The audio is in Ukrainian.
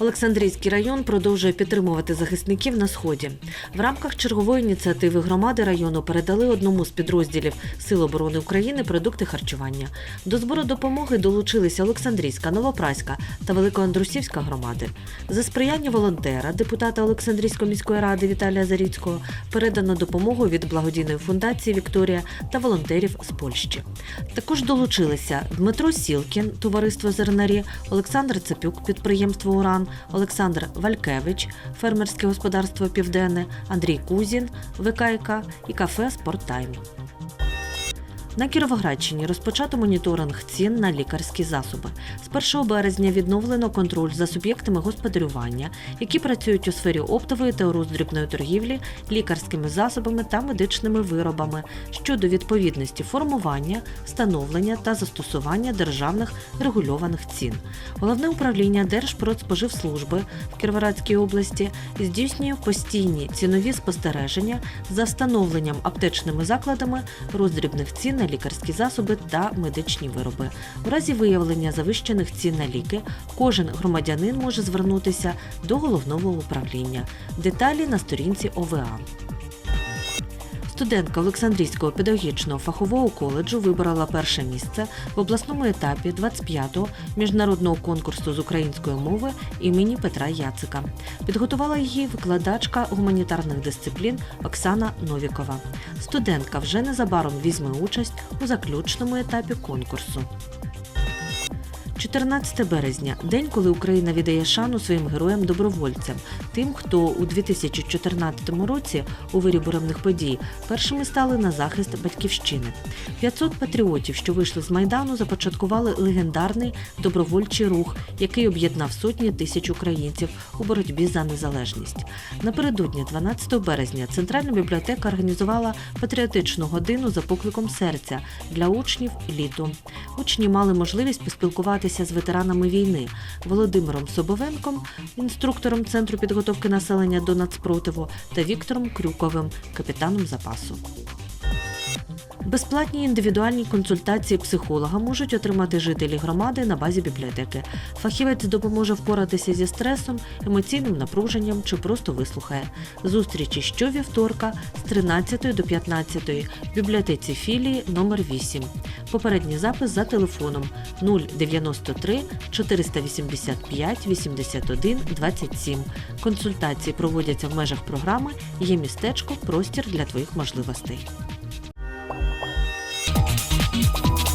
Олександрійський район продовжує підтримувати захисників на сході. В рамках чергової ініціативи громади району передали одному з підрозділів Сил оборони України продукти харчування. До збору допомоги долучилися Олександрійська, Новопраська та Великоандрусівська громади. За сприяння волонтера, депутата Олександрійської міської ради Віталія Заріцького, передано допомогу від благодійної фундації Вікторія та волонтерів з Польщі. Також долучилися Дмитро Сілкін, товариство зернарі, Олександр Цепюк, підприємство Уран, Олександр Валькевич, фермерське господарство Південне, Андрій Кузін, ВКК і кафе Спорттайм. На Кіровоградщині розпочато моніторинг цін на лікарські засоби. З 1 березня відновлено контроль за суб'єктами господарювання, які працюють у сфері оптової та роздрібної торгівлі, лікарськими засобами та медичними виробами щодо відповідності формування, встановлення та застосування державних регульованих цін. Головне управління Держпродспоживслужби в Кіровоградській області здійснює постійні цінові спостереження за встановленням аптечними закладами роздрібних цін на лікарські засоби та медичні вироби. У разі виявлення завищених цін на ліки кожен громадянин може звернутися до головного управління. Деталі на сторінці ОВА. Студентка Олександрійського педагогічного фахового коледжу вибрала перше місце в обласному етапі 25-го міжнародного конкурсу з української мови імені Петра Яцика. Підготувала її викладачка гуманітарних дисциплін Оксана Новікова. Студентка вже незабаром візьме участь у заключному етапі конкурсу. 14 березня день, коли Україна віддає шану своїм героям-добровольцям, тим, хто у 2014 році у вирі буремних подій першими стали на захист батьківщини. 500 патріотів, що вийшли з майдану, започаткували легендарний добровольчий рух, який об'єднав сотні тисяч українців у боротьбі за незалежність. Напередодні, 12 березня, центральна бібліотека організувала патріотичну годину за покликом серця для учнів літо. Учні мали можливість поспілкуватися з ветеранами війни Володимиром Собовенком, інструктором центру підготовки населення до нацпротиву, та Віктором Крюковим, капітаном запасу. Безплатні індивідуальні консультації психолога можуть отримати жителі громади на базі бібліотеки. Фахівець допоможе впоратися зі стресом, емоційним напруженням чи просто вислухає. Зустрічі щовівторка з 13 до 15 в бібліотеці філії номер 8 Попередній запис за телефоном 093 485 81 27. Консультації проводяться в межах програми Є містечко простір для твоїх можливостей. Thank you.